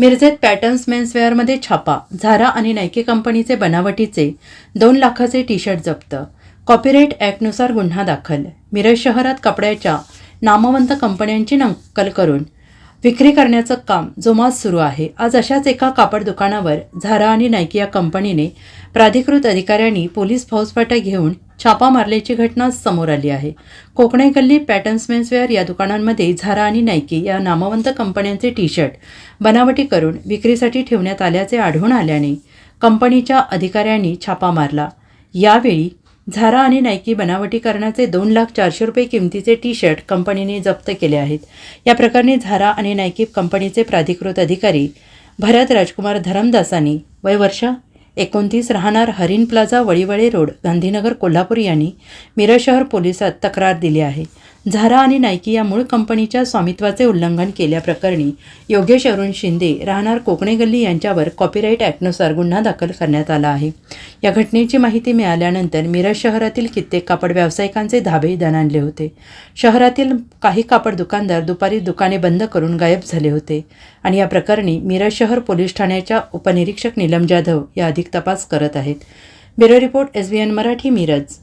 मिरजेत patterns मेन्सवेअरमध्ये छापा झारा आणि नायकी कंपनीचे बनावटीचे दोन लाखाचे टी शर्ट जप्त. कॉपीराईट ॲक्टनुसार गुन्हा दाखल. मिरज शहरात कपड्याच्या नामवंत कंपन्यांची नक्कल करून विक्री करण्याचं काम जोमात सुरू आहे. आज अशाच एका कापड दुकानावर झारा आणि नायकी या कंपनीने प्राधिकृत अधिकाऱ्यांनी पोलीस फौजफाटा घेऊन छापा मारल्याची घटना समोर आली आहे. कोकणे गल्ली पॅटर्न्स मेन्सवेअर या दुकानांमध्ये झारा आणि नायकी या नामवंत कंपन्यांचे टी शर्ट बनावटी करून विक्रीसाठी ठेवण्यात आल्याचे आढळून आल्याने कंपनीच्या अधिकाऱ्यांनी छापा मारला. यावेळी झारा आणि नायकी बनावटीकरणाचे दोन लाख चारशे रुपये किमतीचे टी शर्ट कंपनीने जप्त केले आहेत. या प्रकरणी झारा आणि नायकी कंपनीचे प्राधिकृत अधिकारी भरत राजकुमार धरमदासांनी वय वर्ष एकोणतीस राहणार हरिण प्लाझा वळीवळे रोड गांधीनगर कोल्हापूर यांनी मिरज शहर पोलिसात तक्रार दिली आहे. झारा आणि नायकी या मूळ कंपनीच्या स्वामित्वाचे उल्लंघन केल्याप्रकरणी योगेश अरुण शिंदे राहणार कोकणे गल्ली यांच्यावर कॉपीराईट ॲक्टनुसार गुन्हा दाखल करण्यात आला आहे. या घटनेची माहिती मिळाल्यानंतर मिरज शहरातील कित्येक कापड व्यावसायिकांचे धाबे दणाणले होते. शहरातील काही कापड दुकानदार दुपारी दुकाने बंद करून गायब झाले होते आणि या प्रकरणी मिरज शहर पोलीस ठाण्याच्या उपनिरीक्षक नीलम जाधव या अधिक तपास करत आहेत. Bureau report S B N Marathi Miraj.